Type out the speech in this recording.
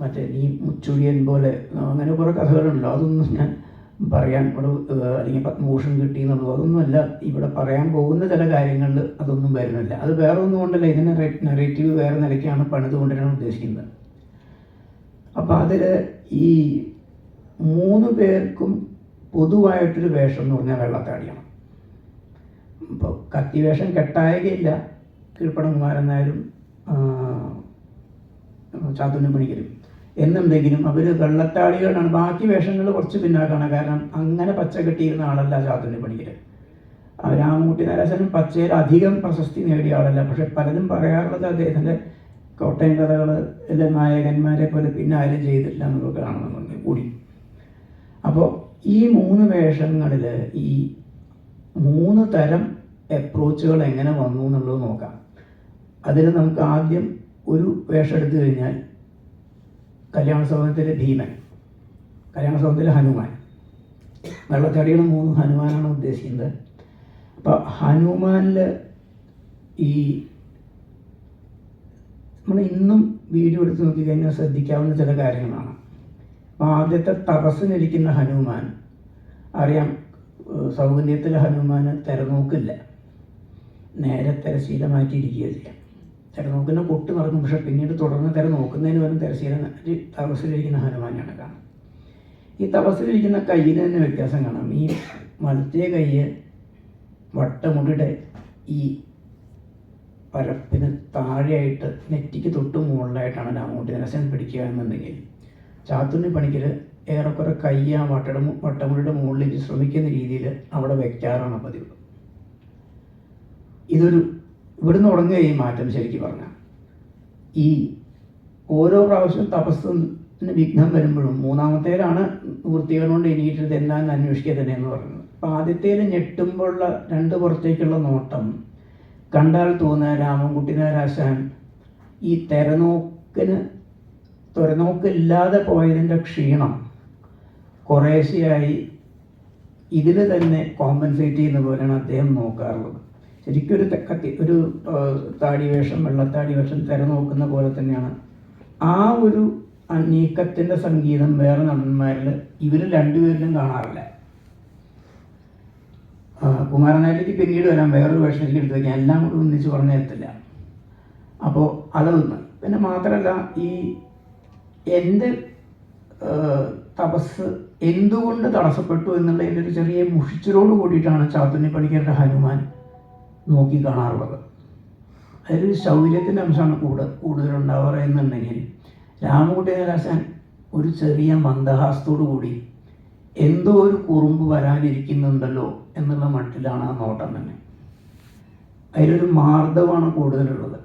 മറ്റേ നീ മുച്ചുഴിയൻ പോലെ അങ്ങനെ കുറേ കഥകളുണ്ടല്ലോ. അതൊന്നും ഞാൻ പറയാൻ ഇവിടെ അല്ലെങ്കിൽ പത്മഭൂഷൺ കിട്ടി എന്നുള്ളത് അതൊന്നുമല്ല ഇവിടെ പറയാൻ പോകുന്ന ചില കാര്യങ്ങളിൽ അതൊന്നും വരുന്നില്ല. അത് വേറെ ഒന്നും കൊണ്ടല്ല. ഇതിനെ നെറേറ്റീവ് വേറെ നിലയ്ക്കാണ് പണിതുകൊണ്ടിരാൻ ഉദ്ദേശിക്കുന്നത്. അപ്പം അതിൽ ഈ മൂന്ന് പേർക്കും പൊതുവായിട്ടൊരു വേഷം എന്ന് പറഞ്ഞാൽ വെള്ളത്താടിയാണ്. ഇപ്പോൾ കത്തിവേഷം കെട്ടായകയില്ല. കീഴ്പ്പടം കുമാരൻ പണിക്കരും എന്നുണ്ടെങ്കിലും അവർ വെള്ളത്താടികളാണ്. ബാക്കി വേഷങ്ങൾ കുറച്ച് പിന്നാക്കാണ്. കാരണം അങ്ങനെ പച്ച കെട്ടിയിരുന്ന ആളല്ല ചാത്തുണ്ണി പണിക്കർ ആ രാമകുട്ടി നരസനും പച്ചയിൽ അധികം പ്രശസ്തി നേടിയ ആളല്ല. പക്ഷെ പലരും പറയാറുള്ളത് അദ്ദേഹത്തിന്റെ കോട്ടയം കഥകൾ നായകന്മാരെ പോലെ പിന്നെ ആരും ചെയ്തില്ല എന്നൊക്കെ കാണുന്നുണ്ട് കൂടി. അപ്പോൾ ഈ മൂന്ന് വേഷങ്ങളിൽ ഈ മൂന്ന് തരം അപ്രോച്ചുകൾ എങ്ങനെ വന്നു എന്നുള്ളത് നോക്കാം. അതിൽ നമുക്ക് ആദ്യം ഒരു വേഷം എടുത്തു കഴിഞ്ഞാൽ കല്യാണ സൗധത്തിലെ ഭീമൻ കല്യാണ സൗധത്തിലെ ഹനുമാൻ. വെള്ളത്തടികൾ മൂന്ന് ഹനുമാനാണ് ഉദ്ദേശിക്കുന്നത്. അപ്പോൾ ഹനുമാനിൽ ഈ നമ്മൾ ഇന്നും വീഡിയോ എടുത്ത് നോക്കിക്കഴിഞ്ഞാൽ ശ്രദ്ധിക്കാവുന്ന ചില കാര്യങ്ങളാണ്. അപ്പോൾ ആദ്യത്തെ തപസ്സിനിരിക്കുന്ന ഹനുമാൻ അറിയാം സൗകര്യത്തിൽ ഹനുമാന് തിരനോക്കില്ല. നേരെ തിരശീല മാറ്റിയിരിക്കുക ചെയ്യാം നോക്കുന്ന പൊട്ട് നടക്കും. പക്ഷെ പിന്നീട് തുടർന്ന് തിര നോക്കുന്നതിന് പകരം തിരശീല തപസ്സിലിരിക്കുന്ന ഹനുമാനാണ് കാണാം ഈ തപസ്സിലിരിക്കുന്ന കയ്യിൽ തന്നെ വ്യത്യാസം കാണാം. ഈ വലത്തേ കയ്യ് വട്ടമുടിയുടെ ഈ പരപ്പിന് താഴെയായിട്ട് നെറ്റിക്ക് തൊട്ട് മുകളിലായിട്ടാണ് രാമൂട്ടി നിരസൻ പിടിക്കുക എന്നുണ്ടെങ്കിൽ ചാത്തുണ്ണി പണിക്കൽ ഏറെക്കുറെ കൈ ആ വട്ടട വട്ടമുടിയുടെ മുകളിലേക്ക് ശ്രമിക്കുന്ന രീതിയിൽ അവിടെ വയ്ക്കാറാണ് പതിവ്. ഇതൊരു ഇവിടുന്ന് തുടങ്ങുക ഈ മാറ്റം ശരിക്കും പറഞ്ഞാൽ ഈ ഓരോ പ്രാവശ്യം തപസ്സിന് വിഘ്നം വരുമ്പോഴും മൂന്നാമത്തേലാണ് നിവൃത്തികൾ കൊണ്ട് എണീറ്റത് എന്താണെന്ന് അന്വേഷിക്കുക തന്നെ എന്ന് പറയുന്നത്. അപ്പോൾ ആദ്യത്തേൽ ഞെട്ടുമ്പോഴുള്ള രണ്ട് പുറത്തേക്കുള്ള നോട്ടം കണ്ടാൽ തോന്നുക രാമൻകുട്ടി നാരാശാൻ ഈ തെരനോക്കിന് തുരനോക്കില്ലാതെ പോയതിന്റെ ക്ഷീണം കുറേശ്ശെയായി ഇതിൽ തന്നെ കോമ്പൻസേറ്റ് ചെയ്യുന്ന പോലെയാണ് അദ്ദേഹം നോക്കാറുള്ളത്. ശരിക്കും ഒരു തെക്കത്തി കത്തി ഒരു താടി വേഷം വെള്ളത്താടി വേഷം നോക്കുന്ന പോലെ തന്നെയാണ്. ആ ഒരു നീക്കത്തിന്റെ സംഗീതം വേറെ നടന്മാരിൽ ഇവർ രണ്ടുപേരിലും കാണാറില്ല. കുമാരനായിട്ട് പിന്നീട് വരാം. വേറൊരു വേഷത്തിലേക്ക് എടുത്തു വയ്ക്കാൻ എല്ലാം കൂടി ഒന്നിച്ച് പറഞ്ഞു അപ്പോൾ അതൊന്ന്. പിന്നെ മാത്രമല്ല ഈ എന്റെ തപസ് എന്തുകൊണ്ട് തടസ്സപ്പെട്ടു എന്നുള്ളതിന്റെ ഒരു ചെറിയ മുഷിച്ചിലോട് കൂടിയിട്ടാണ് ചാത്തുണ്ണി പണിക്കരുടെ ഹനുമാൻ. നോക്കി കാണാറുള്ളത്. അതിലൊരു ശൗര്യത്തിന്റെ അംശമാണ് കൂടുതൽ കൂടുതലുണ്ടാവാറ് എന്നുണ്ടെങ്കിൽ രാമകുട്ടി കലാശാൻ ഒരു ചെറിയ മന്ദഹാസത്തോടു കൂടി എന്തോ ഒരു കുറുമ്പ് വരാനിരിക്കുന്നുണ്ടല്ലോ എന്നുള്ള മട്ടിലാണ് ആ നോട്ടം തന്നെ. അതിലൊരു മാർദ്ദവമാണ് കൂടുതലുള്ളത്.